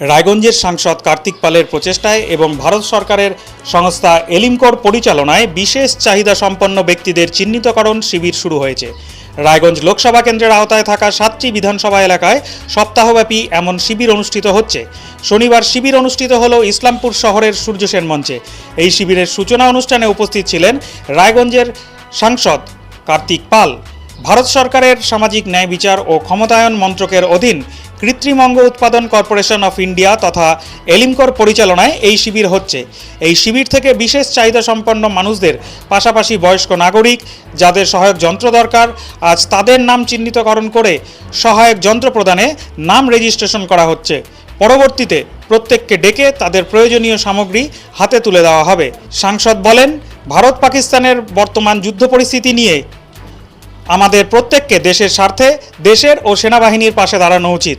রায়গঞ্জের সাংসদ কার্তিক পালের প্রচেষ্টায় এবং ভারত সরকারের সংস্থা এলিমকর পরিচালনায় বিশেষ চাহিদা সম্পন্ন ব্যক্তিদের চিহ্নিতকরণ শিবির শুরু হয়েছে। রায়গঞ্জ লোকসভা কেন্দ্রের আওতায় থাকা সাতটি বিধানসভা এলাকায় সপ্তাহব্যাপী এমন শিবির অনুষ্ঠিত হচ্ছে। শনিবার শিবির অনুষ্ঠিত হল ইসলামপুর শহরের সূর্য সেন মঞ্চে। এই শিবিরের সূচনা অনুষ্ঠানে উপস্থিত ছিলেন রায়গঞ্জের সাংসদ কার্তিক পাল। ভারত সরকারের সামাজিক ন্যায় বিচার ও ক্ষমতায়ন মন্ত্রকের অধীন কৃত্রিম অঙ্গ উৎপাদন কর্পোরেশন অফ ইন্ডিয়া তথা এলিমকর পরিচালনায় এই শিবির হচ্ছে। এই শিবির থেকে বিশেষ চাহিদা সম্পন্ন মানুষদের, পাশাপাশি বয়স্ক নাগরিক, যাদের সহায়ক যন্ত্র দরকার, আজ তাদের নাম চিহ্নিতকরণ করে সহায়ক যন্ত্র প্রদানে নাম রেজিস্ট্রেশন করা হচ্ছে। পরবর্তীতে প্রত্যেককে ডেকে তাদের প্রয়োজনীয় সামগ্রী হাতে তুলে দেওয়া হবে। সাংসদ বলেন ভারত পাকিস্তানের বর্তমান যুদ্ধ পরিস্থিতি নিয়ে আমাদের প্রত্যেককে দেশের স্বার্থে দেশের ও সেনাবাহিনীর পাশে দাঁড়ানো উচিত।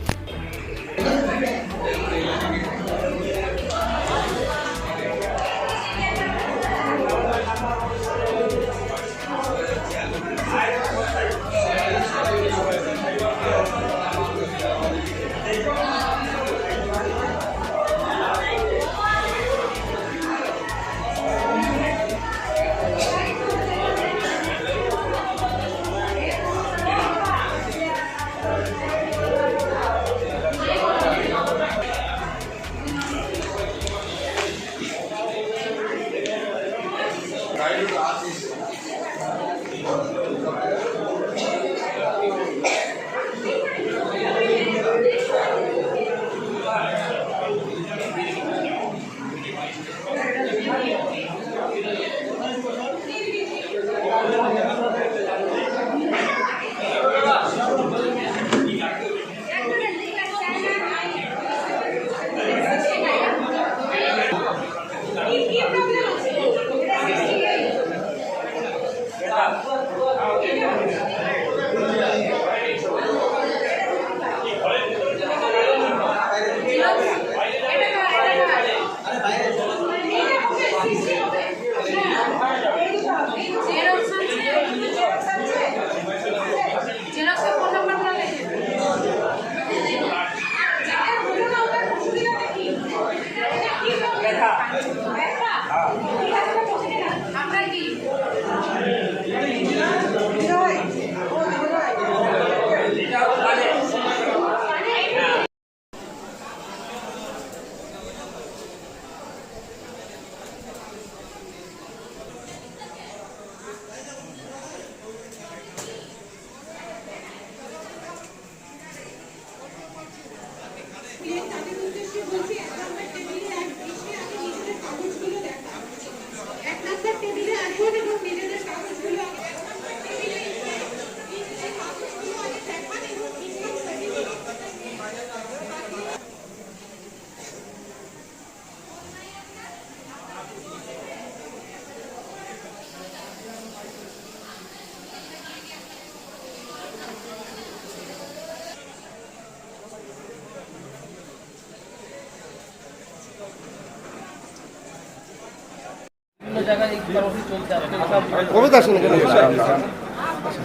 ప్రైవేట్ ఆర్టీసీ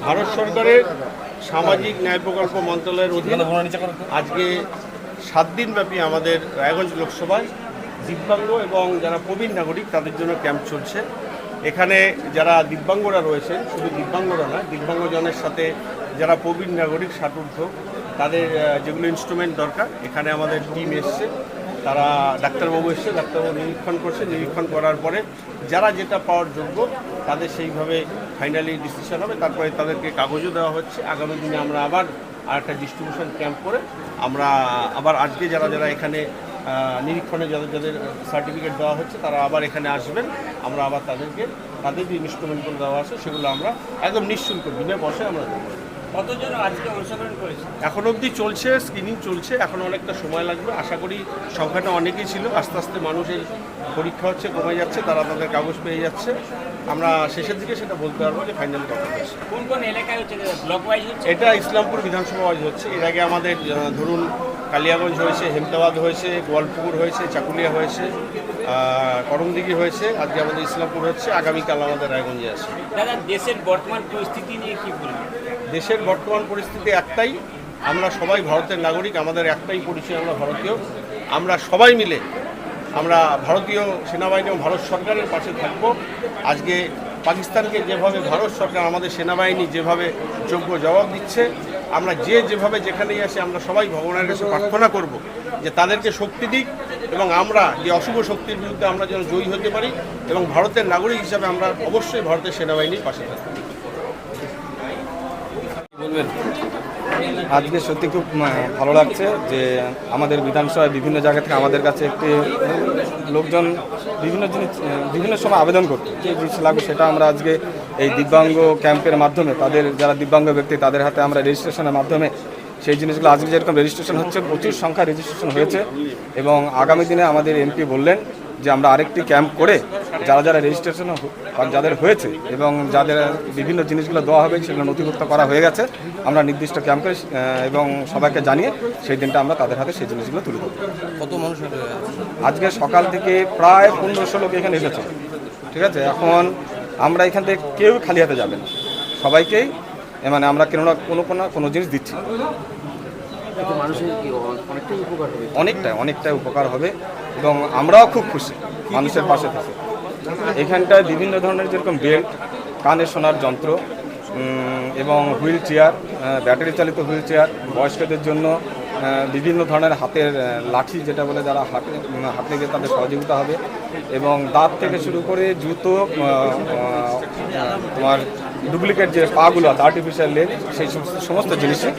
ভারত সরকারের সামাজিক ন্যায় প্রকল্প মন্ত্রণালয়ের অধীনে আজকে সাত দিন ব্যাপী আমাদের রায়গঞ্জ লোকসভায় দিব্যাঙ্গ এবং যারা প্রবীণ নাগরিক তাদের জন্য ক্যাম্প চলছে। এখানে যারা দিব্যাঙ্গরা রয়েছেন, শুধু দিব্যাঙ্গরা নয়, দিব্যাঙ্গজনের সাথে যারা প্রবীণ নাগরিক ষাটূর্ধ তাদের যেগুলো ইনস্ট্রুমেন্ট দরকার, এখানে আমাদের টিম এসছে। তারা ডাক্তারবাবু এসছে ডাক্তারবাবু নিরীক্ষণ করছে। নিরীক্ষণ করার পরে যারা যেটা পাওয়ার যোগ্য, তাদের সেইভাবে ফাইনালি ডিসিশন হবে। তারপরে তাদেরকে কাগজও দেওয়া হচ্ছে। আগামী দিনে আমরা আবার আর একটা ডিস্ট্রিবিউশন ক্যাম্প করে আমরা আবার আজকে যারা যারা এখানে নিরীক্ষণে যাদের যাদের সার্টিফিকেট দেওয়া হচ্ছে, তারা আবার এখানে আসবেন। আমরা আবার তাদেরকে, তাদের যে ইনস্ট্রুমেন্টগুলো দেওয়া আছে, সেগুলো আমরা একদম নিঃশুল্ক বিনা পয়সায় আমরা দেবো। কতজন আজকে অংশগ্রহণ করেছে এখন অবধি চলছে স্ক্রিনিং চলছে এখন অনেকটা সময় লাগবে। আশা করি সংখ্যাটা অনেকই ছিল আস্তে আস্তে মানুষের পরীক্ষা হচ্ছে কমে যাচ্ছে তারা তাদের কাগজ পেয়ে যাচ্ছে। আমরা শেষের দিকে সেটা বলতে পারব যে ফাইনাল কত কোন কোন এলাকায় হচ্ছে ব্লক ওয়াইজ হচ্ছে? এটা ইসলামপুর বিধানসভা ওয়াইজ হচ্ছে। এর আগে আমাদের ধরুন কালিয়াগঞ্জ হয়েছে হেমতাবাদ হয়েছে গোয়ালপুকুর হয়েছে চাকুলিয়া হয়েছে করমদিঘি হয়েছে আজকে আমাদের ইসলামপুর হচ্ছে আগামীকাল আমাদের রায়গঞ্জে আছে। দাদা দেশের বর্তমান পরিস্থিতি নিয়ে কি বলবেন? দেশের বর্তমান পরিস্থিতি একটাই, আমরা সবাই ভারতের নাগরিক, আমাদের একটাই পরিচয় আমরা ভারতীয়। আমরা সবাই মিলে, আমরা ভারতীয় সেনাবাহিনী এবং ভারত সরকারের পাশে থাকব। আজকে পাকিস্তানকে যেভাবে ভারত সরকার, আমাদের সেনাবাহিনী যেভাবে যোগ্য জবাব দিচ্ছে, আমরা যে যেভাবে যেখানেই আসি আমরা সবাই ভগবানের কাছে প্রার্থনা করব যে তাদেরকে শক্তি দিক এবং আমরা যে অশুভ শক্তির বিরুদ্ধে আমরা যেন জয়ী হতে পারি এবং ভারতের নাগরিক হিসাবে আমরা অবশ্যই ভারতের সেনাবাহিনীর পাশে থাকব। আজকে সত্যি খুব ভালো লাগছে যে আমাদের বিধানসভায় বিভিন্ন জায়গা থেকে আমাদের কাছে একটি লোকজন বিভিন্ন জিনিস বিভিন্ন সময় আবেদন করতো। যে জিনিস লাগবে সেটা আমরা আজকে এই দিব্যাঙ্গ ক্যাম্পের মাধ্যমে, তাদের যারা দিব্যাঙ্গ ব্যক্তি, তাদের হাতে আমরা রেজিস্ট্রেশনের মাধ্যমে সেই জিনিসগুলো আজকে যেরকম রেজিস্ট্রেশন হচ্ছে, প্রচুর সংখ্যা রেজিস্ট্রেশন হয়েছে এবং আগামী দিনে আমাদের এমপি বললেন যে আমরা আরেকটি ক্যাম্প করে যারা যারা রেজিস্ট্রেশন যাদের হয়েছে এবং যাদের বিভিন্ন জিনিসগুলো দেওয়া হবে সেগুলো নথিভুক্ত করা হয়ে গেছে আমরা নির্দিষ্ট ক্যাম্পে এবং সবাইকে জানিয়ে সেই দিনটা আমরা তাদের হাতে সেই জিনিসগুলো তুলে দেবো। কত মানুষ আজকে সকাল থেকে প্রায় পনেরোশো লোক এখানে এসেছে। ঠিক আছে? এখন আমরা এখান থেকে কেউ খালি হাতে যাবে না। সবাইকেই মানে আমরা কোনো না কোনো কোনো কোনো জিনিস দিচ্ছি অনেকটাই অনেকটাই উপকার হবে এবং আমরাও খুব খুশি মানুষের পাশে থেকে এখানটায় বিভিন্ন ধরনের যেরকম বেল্ট, কানে শোনার যন্ত্র এবং হুইল চেয়ার ব্যাটারি চালিত হুইল চেয়ার, বয়স্কদের জন্য বিভিন্ন ধরনের হাতের লাঠি যেটা বলে যারা হাতে হাতে গিয়ে তাদের সহযোগিতা হবে এবং দাঁত থেকে শুরু করে জুতো তোমার ডুপ্লিকেট যে পাগুলো আছে আর্টিফিশিয়াল লেগ সেই সমস্ত সমস্ত জিনিসই।